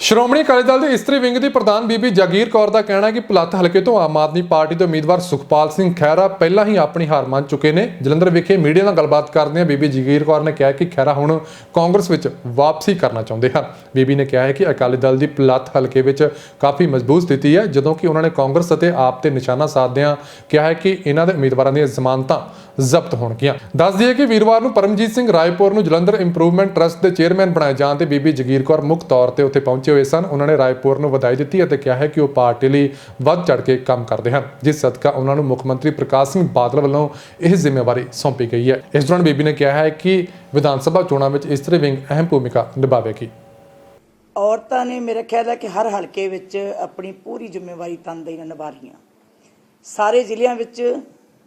ਸ਼੍ਰੋਮਣੀ ਅਕਾਲੀ ਦਲ ਦੇ ਇਸਤਰੀ ਵਿੰਗ ਦੀ ਪ੍ਰਧਾਨ ਬੀਬੀ ਜਾਗੀਰ ਕੌਰ ਦਾ ਕਹਿਣਾ ਹੈ ਕਿ ਪਲੱਥ ਹਲਕੇ ਤੋਂ ਆਮ ਆਦਮੀ ਪਾਰਟੀ ਦੇ ਉਮੀਦਵਾਰ ਸੁਖਪਾਲ ਸਿੰਘ ਖਹਿਰਾ ਪਹਿਲਾਂ ਹੀ ਆਪਣੀ ਹਾਰ ਮੰਨ ਚੁੱਕੇ ਨੇ। ਜਲੰਧਰ ਵਿਖੇ ਮੀਡੀਆ ਨਾਲ ਗੱਲਬਾਤ ਕਰਦਿਆਂ ਬੀਬੀ ਜਗੀਰ ਕੌਰ ਨੇ ਕਿਹਾ ਕਿ ਖਹਿਰਾ ਹੁਣ ਕਾਂਗਰਸ ਵਿੱਚ ਵਾਪਸੀ ਕਰਨਾ ਚਾਹੁੰਦੇ ਹਨ। ਬੀਬੀ ਨੇ ਕਿਹਾ ਹੈ ਕਿ ਅਕਾਲੀ ਦਲ ਦੀ ਪਲੱਥ ਹਲਕੇ ਵਿੱਚ ਕਾਫੀ ਮਜ਼ਬੂਤ ਸਥਿਤੀ ਹੈ, ਜਦੋਂ ਕਿ ਉਹਨਾਂ ਨੇ ਕਾਂਗਰਸ ਅਤੇ ਆਪ ਤੇ ਨਿਸ਼ਾਨਾ ਸਾਧਦਿਆਂ ਕਿਹਾ ਹੈ ਕਿ ਇਹਨਾਂ ਦੇ ਉਮੀਦਵਾਰਾਂ ਦੀਆਂ ਜ਼ਮਾਨਤਾਂ ਜ਼ਬਤ ਹੋਣਗੀਆਂ। ਦੱਸ ਦਈਏ ਕਿ ਵੀਰਵਾਰ ਨੂੰ ਪਰਮਜੀਤ ਸਿੰਘ ਰਾਏਪੁਰ ਨੂੰ ਜਲੰਧਰ ਇੰਪਰੂਵਮੈਂਟ ਟਰਸਟ ਦੇ ਚੇਅਰਮੈਨ ਬਣਾਏ ਜਾਣ ਤੇ ਬੀਬੀ ਜਗੀਰ ਕੌਰ ਮੁੱਖ ਤੌਰ ਤੇ ਉੱਥੇ ਪਹੁੰਚੇ ਹੋਏ ਸਨ। ਉਹਨਾਂ ਨੇ ਰਾਏਪੁਰ ਨੂੰ ਵਧਾਈ ਦਿੱਤੀ ਅਤੇ ਕਿਹਾ ਹੈ ਕਿ ਉਹ ਪਾਰਟੀ ਲਈ ਵੱਧ ਚੜ ਕੇ ਕੰਮ ਕਰਦੇ ਹਨ। ਜਿਸ ਸਦਕਾ ਉਹਨਾਂ ਨੂੰ ਮੁੱਖ ਮੰਤਰੀ ਪ੍ਰਕਾਸ਼ ਸਿੰਘ ਬਾਦਲ ਵੱਲੋਂ ਇਹ ਜ਼ਿੰਮੇਵਾਰੀ ਸੌਂਪੀ ਗਈ ਹੈ। ਇਸ ਦੌਰਾਨ ਬੀਬੀ ਨੇ ਕਿਹਾ ਹੈ ਕਿ ਵਿਧਾਨ ਸਭਾ ਚੋਣਾਂ ਵਿੱਚ ਇਸਤਰੀ ਵਿੰਗ ਅਹਿਮ ਭੂਮਿਕਾ ਨਿਭਾਵੇਗੀ। ਔਰਤਾਂ ਨੇ ਮੇਰੇ ਖਿਆਲ ਹੈ ਕਿ ਹਰ ਹਲਕੇ ਵਿੱਚ ਆਪਣੀ ਪੂਰੀ ਜ਼ਿੰਮੇਵਾਰੀ ਤਨਦੇਹੀ ਨਾਲ ਨਿਭਾ ਰਹੀਆਂ। ਸਾਰੇ ਜ਼ਿਲ੍ਹਿਆਂ ਵਿੱਚ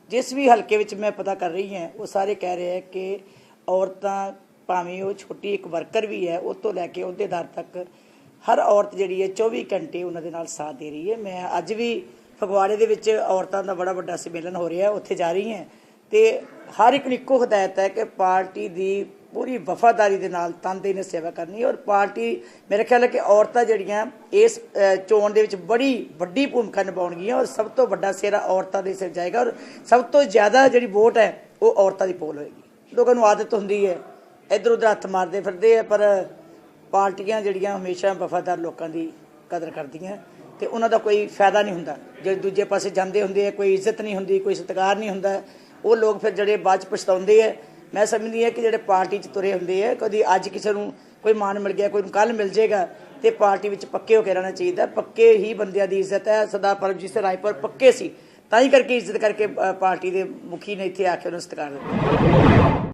ਜਿਸ ਵੀ ਹਲਕੇ ਵਿੱਚ ਮੈਂ ਪਤਾ ਕਰ ਰਹੀ ਹਾਂ, ਉਹ ਸਾਰੇ ਕਹਿ ਰਹੇ ਹੈ ਕਿ ਔਰਤਾਂ, ਭਾਵੇਂ ਉਹ ਛੋਟੀ ਇੱਕ ਵਰਕਰ ਵੀ ਹੈ, ਉਹ ਤੋਂ ਲੈ ਕੇ ਅਹੁਦੇਦਾਰ ਤੱਕ ਹਰ ਔਰਤ ਜਿਹੜੀ ਹੈ 24 ਘੰਟੇ ਉਹਨਾਂ ਦੇ ਨਾਲ ਸਾਥ ਦੇ ਰਹੀ ਹੈ। ਮੈਂ ਅੱਜ ਵੀ ਫਗਵਾੜੇ ਦੇ ਵਿੱਚ ਔਰਤਾਂ ਦਾ ਬੜਾ ਵੱਡਾ ਸੰਮੇਲਨ ਹੋ ਰਿਹਾ, ਉੱਥੇ ਜਾ ਰਹੀ ਹਾਂ। ਤੇ ਹਰ ਇੱਕ ਨੂੰ ਇੱਕੋ ਹਦਾਇਤ ਹੈ ਕਿ ਪਾਰਟੀ ਦੀ ਪੂਰੀ ਵਫਾਦਾਰੀ ਦੇ ਨਾਲ ਤਨਦੇਹੀ ਨਾਲ ਸੇਵਾ ਕਰਨੀ ਔਰ ਪਾਰਟੀ ਮੇਰੇ ਖਿਆਲ ਹੈ ਕਿ ਔਰਤਾਂ ਜਿਹੜੀਆਂ ਇਸ ਚੋਣ ਦੇ ਵਿੱਚ ਬੜੀ ਵੱਡੀ ਭੂਮਿਕਾ ਨਿਭਾਉਣਗੀਆਂ ਔਰ ਸਭ ਤੋਂ ਵੱਡਾ ਸਿਹਰਾ ਔਰਤਾਂ ਦੇ ਸਿਰ ਜਾਏਗਾ ਔਰ ਸਭ ਤੋਂ ਜ਼ਿਆਦਾ ਜਿਹੜੀ ਵੋਟ ਹੈ ਉਹ ਔਰਤਾਂ ਦੀ ਪੋਲ ਹੋਏਗੀ। ਲੋਕਾਂ ਨੂੰ ਆਦਤ ਹੁੰਦੀ ਹੈ ਇੱਧਰ ਉੱਧਰ ਹੱਥ ਮਾਰਦੇ ਫਿਰਦੇ ਆ, ਪਰ ਪਾਰਟੀਆਂ ਜਿਹੜੀਆਂ ਹਮੇਸ਼ਾ ਵਫਾਦਾਰ ਲੋਕਾਂ ਦੀ ਕਦਰ ਕਰਦੀਆਂ ਤੇ ਉਹਨਾਂ ਦਾ ਕੋਈ ਫਾਇਦਾ ਨਹੀਂ ਹੁੰਦਾ। ਜੇ ਦੂਜੇ ਪਾਸੇ ਜਾਂਦੇ ਹੁੰਦੇ ਆ, ਕੋਈ ਇੱਜ਼ਤ ਨਹੀਂ ਹੁੰਦੀ, ਕੋਈ ਸਤਿਕਾਰ ਨਹੀਂ ਹੁੰਦਾ, ਉਹ ਲੋਕ ਫਿਰ ਜਿਹੜੇ ਬਾਅਦ ਚ ਪਛਤਾਉਂਦੇ ਆ ਮੈਂ ਸਮਝਦੀ ਹਾਂ ਕਿ ਜਿਹੜੇ ਪਾਰਟੀ 'ਚ ਤੁਰੇ ਹੁੰਦੇ ਆ, ਕਦੀ ਅੱਜ ਕਿਸੇ ਨੂੰ ਕੋਈ ਮਾਨ ਮਿਲ ਗਿਆ, ਕੋਈ ਨੂੰ ਕੱਲ ਮਿਲ ਜਾਏਗਾ, ਤੇ ਪਾਰਟੀ ਵਿੱਚ ਪੱਕੇ ਹੋ ਕੇ ਰਹਿਣਾ ਚਾਹੀਦਾ। ਪੱਕੇ ਹੀ ਬੰਦਿਆਂ ਦੀ ਇੱਜ਼ਤ ਹੈ, ਸਦਾ ਪਰਮਜੀਤ ਸਿੰਘ ਰਾਏਪੁਰ ਪੱਕੇ ਸੀ। ਤਾਂ ਹੀ ਕਰਕੇ ਇੱਜ਼ਤ ਕਰਕੇ ਪਾਰਟੀ ਦੇ ਮੁਖੀ ਨੇ ਇੱਥੇ ਆ ਕੇ ਉਹਨੂੰ ਸਤਿਕਾਰ ਦਿੱਤਾ।